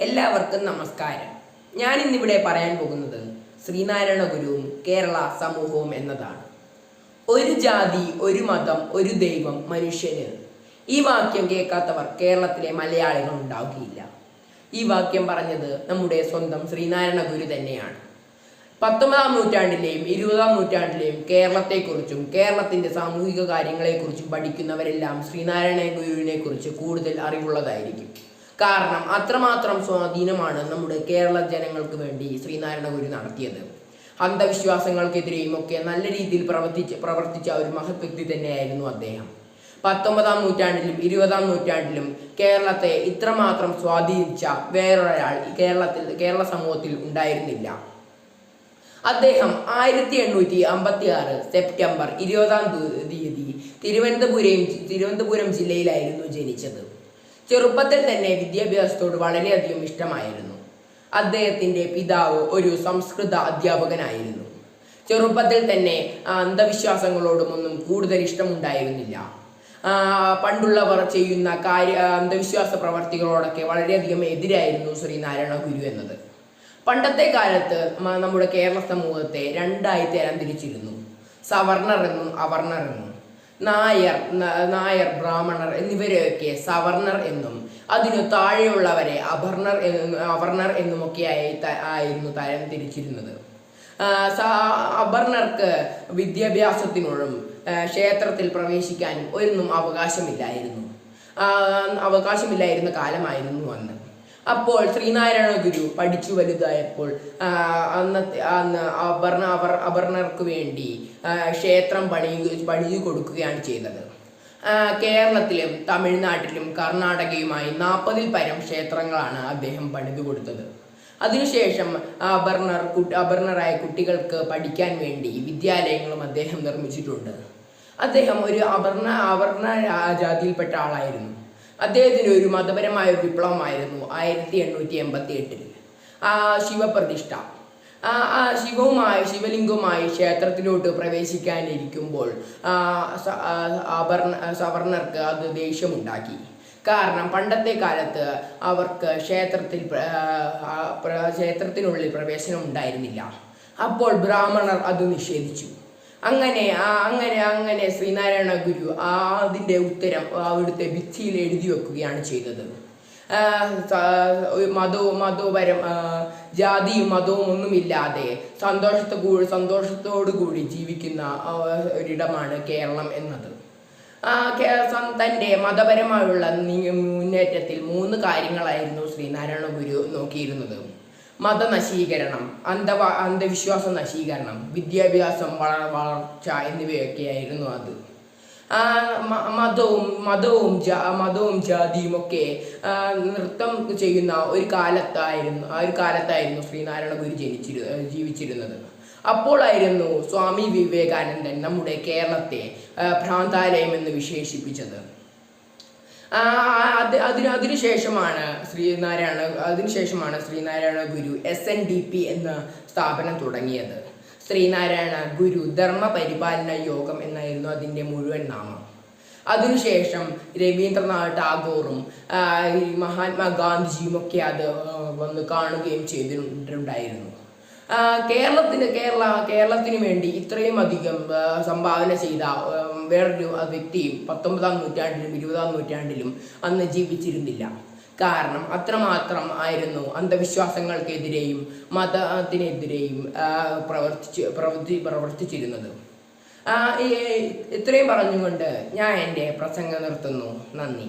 എല്ലാവർക്കും നമസ്കാരം. ഞാൻ ഇന്നിവിടെ പറയാൻ പോകുന്നത് ശ്രീനാരായണ ഗുരുവും കേരള സമൂഹവും എന്നതാണ്. ഒരു ജാതി ഒരു മതം ഒരു ദൈവം മനുഷ്യന് ഈ വാക്യം കേൾക്കാത്തവർ കേരളത്തിലെ മലയാളികൾ ഉണ്ടാവുകയില്ല. ഈ വാക്യം പറഞ്ഞത് നമ്മുടെ സ്വന്തം ശ്രീനാരായണ ഗുരു തന്നെയാണ്. പത്തൊമ്പതാം നൂറ്റാണ്ടിലെയും ഇരുപതാം നൂറ്റാണ്ടിലെയും കേരളത്തെക്കുറിച്ചും കേരളത്തിന്റെ സാമൂഹിക കാര്യങ്ങളെക്കുറിച്ചും പഠിക്കുന്നവരെല്ലാം ശ്രീനാരായണ ഗുരുവിനെക്കുറിച്ച് കൂടുതൽ അറിവുള്ളതായിരിക്കും. കാരണം അത്രമാത്രം സ്വാധീനമാണ് നമ്മുടെ കേരള ജനങ്ങൾക്ക് വേണ്ടി ശ്രീനാരായണ ഗുരു നടത്തിയത്. അന്ധവിശ്വാസങ്ങൾക്കെതിരെയും ഒക്കെ നല്ല രീതിയിൽ പ്രവർത്തിച്ച് പ്രവർത്തിച്ച ഒരു മഹത് വ്യക്തി തന്നെയായിരുന്നു അദ്ദേഹം. പത്തൊമ്പതാം നൂറ്റാണ്ടിലും ഇരുപതാം നൂറ്റാണ്ടിലും കേരളത്തെ ഇത്രമാത്രം സ്വാധീനിച്ച വേറൊരാൾ കേരളത്തിൽ കേരള സമൂഹത്തിൽ ഉണ്ടായിരുന്നില്ല. അദ്ദേഹം ആയിരത്തി എണ്ണൂറ്റി അമ്പത്തി ആറ് സെപ്റ്റംബർ ഇരുപതാം തീയതി തിരുവനന്തപുരം തിരുവനന്തപുരം ജില്ലയിലായിരുന്നു ജനിച്ചത്. ചെറുപ്പത്തിൽ തന്നെ വിദ്യാഭ്യാസത്തോട് വളരെയധികം ഇഷ്ടമായിരുന്നു. അദ്ദേഹത്തിന്റെ പിതാവ് ഒരു സംസ്കൃത അധ്യാപകനായിരുന്നു. ചെറുപ്പത്തിൽ തന്നെ അന്ധവിശ്വാസങ്ങളോടും ഒന്നും കൂടുതൽ ഇഷ്ടമുണ്ടായിരുന്നില്ല. പണ്ടുള്ളവർ ചെയ്യുന്ന കാര്യ അന്ധവിശ്വാസ പ്രവർത്തികളോടൊക്കെ വളരെയധികം എതിരായിരുന്നു ശ്രീനാരായണ ഗുരു എന്നത്. പണ്ടത്തെ കാലത്ത് നമ്മുടെ കേരള സമൂഹത്തെ രണ്ടായി തരം തിരിച്ചിരുന്നു. സവർണർ എന്നും അവർണർ എന്നും. നായർ നായർ ബ്രാഹ്മണർ എന്നിവരെയൊക്കെ സവർണർ എന്നും അതിനു താഴെയുള്ളവരെ അപർണർ അവർണർ എന്നുമൊക്കെയായി ആയി ആയിരുന്നു തരം തിരിച്ചിരുന്നത്. അപർണർക്ക് വിദ്യാഭ്യാസത്തിനോടും ക്ഷേത്രത്തിൽ പ്രവേശിക്കാനും ഒന്നും അവകാശമില്ലായിരുന്നു. അവകാശമില്ലായിരുന്ന കാലമായിരുന്നു അന്ന്. അപ്പോൾ ശ്രീനാരായണ ഗുരു പഠിച്ചു വലുതായപ്പോൾ അന്നത്തെ അന്ന് അപർണ അവർ അപർണർക്ക് വേണ്ടി ക്ഷേത്രം പണി പണിതു കൊടുക്കുകയാണ് ചെയ്തത്. കേരളത്തിലും തമിഴ്നാട്ടിലും കർണാടകയുമായി നാൽപ്പതിൽ പരം ക്ഷേത്രങ്ങളാണ് അദ്ദേഹം പണിതു കൊടുത്തത്. അതിനുശേഷം അപർണർ അപർണറായ കുട്ടികൾക്ക് പഠിക്കാൻ വേണ്ടി വിദ്യാലയങ്ങളും അദ്ദേഹം നിർമ്മിച്ചിട്ടുണ്ട്. അദ്ദേഹം ഒരു അപർണ അവർണ ജാതിയിൽപ്പെട്ട ആളായിരുന്നു. അദ്ദേഹത്തിന് ഒരു മതപരമായ ഒരു വിപ്ലവമായിരുന്നു ആയിരത്തി എണ്ണൂറ്റി എൺപത്തി എട്ടിൽ ആ ശിവപ്രതിഷ്ഠ. ആ ശിവവുമായി ശിവലിംഗവുമായി ക്ഷേത്രത്തിലോട്ട് പ്രവേശിക്കാനിരിക്കുമ്പോൾ അപർണ സവർണർക്ക് അത് ദേഷ്യമുണ്ടാക്കി. കാരണം പണ്ടത്തെ കാലത്ത് അവർക്ക് ക്ഷേത്രത്തിൽ ക്ഷേത്രത്തിനുള്ളിൽ പ്രവേശനം ഉണ്ടായിരുന്നില്ല അപ്പോൾ ബ്രാഹ്മണർ അത് നിഷേധിച്ചു. അങ്ങനെ ആ അങ്ങനെ അങ്ങനെ ശ്രീനാരായണ ഗുരു ആ അതിന്റെ ഉത്തരം അവിടുത്തെ ഭിത്തിയിൽ എഴുതി വെക്കുകയാണ് ചെയ്തത്. മതവും മതപരം ജാതിയും മതവും ഒന്നുമില്ലാതെ സന്തോഷത്തെ കൂടി സന്തോഷത്തോടു കൂടി ജീവിക്കുന്ന ഒരിടമാണ് കേരളം എന്നത്. തന്റെ മതപരമായുള്ള മുന്നേറ്റത്തിൽ മൂന്ന് കാര്യങ്ങളായിരുന്നു ശ്രീനാരായണ ഗുരു നോക്കിയിരുന്നത്. മതനശീകരണം അന്ധവ അന്ധവിശ്വാസ നശീകരണം വിദ്യാഭ്യാസം വളർ വളർച്ച എന്നിവയൊക്കെയായിരുന്നു അത്. മതവും മതവും ജാ മതവും ജാതിയും ഒക്കെ നൃത്തം ചെയ്യുന്ന ഒരു കാലത്തായിരുന്നു ആ ഒരു കാലത്തായിരുന്നു ശ്രീനാരായണ ഗുരു ജനിച്ചിരു ജീവിച്ചിരുന്നത്. അപ്പോഴായിരുന്നു സ്വാമി വിവേകാനന്ദൻ നമ്മുടെ കേരളത്തെ ഭ്രാന്താലയം എന്ന് വിശേഷിപ്പിച്ചത്. അത് അതിന് അതിനുശേഷമാണ് ശ്രീനാരായണ അതിനുശേഷമാണ് Sreenarayana Guru S N D P എന്ന സ്ഥാപനം തുടങ്ങിയത്. ശ്രീനാരായണ ഗുരു ധർമ്മ പരിപാലന യോഗം എന്നായിരുന്നു അതിന്റെ മുഴുവൻ നാമം. അതിനുശേഷം രവീന്ദ്രനാഥ് ടാഗോറും മഹാത്മാഗാന്ധിജിയും ഒക്കെ അത് വന്ന് കാണുകയും ചെയ്തിട്ടുണ്ടായിരുന്നു. കേരളത്തിന് കേരള കേരളത്തിന് വേണ്ടി ഇത്രയും അധികം സംഭാവന ചെയ്ത വേറൊരു വ്യക്തിയും പത്തൊമ്പതാം നൂറ്റാണ്ടിലും ഇരുപതാം നൂറ്റാണ്ടിലും അന്ന് ജീവിച്ചിരുന്നില്ല. കാരണം അത്രമാത്രം ആയിരുന്നു അന്ധവിശ്വാസങ്ങൾക്കെതിരെയും മതത്തിനെതിരെയും പ്രവർത്തിച്ച് പ്രവർത്തി പ്രവർത്തിച്ചിരുന്നത്. ഇത്രയും പറഞ്ഞുകൊണ്ട് ഞാൻ എന്റെ പ്രസംഗം നിർത്തുന്നു. നന്ദി.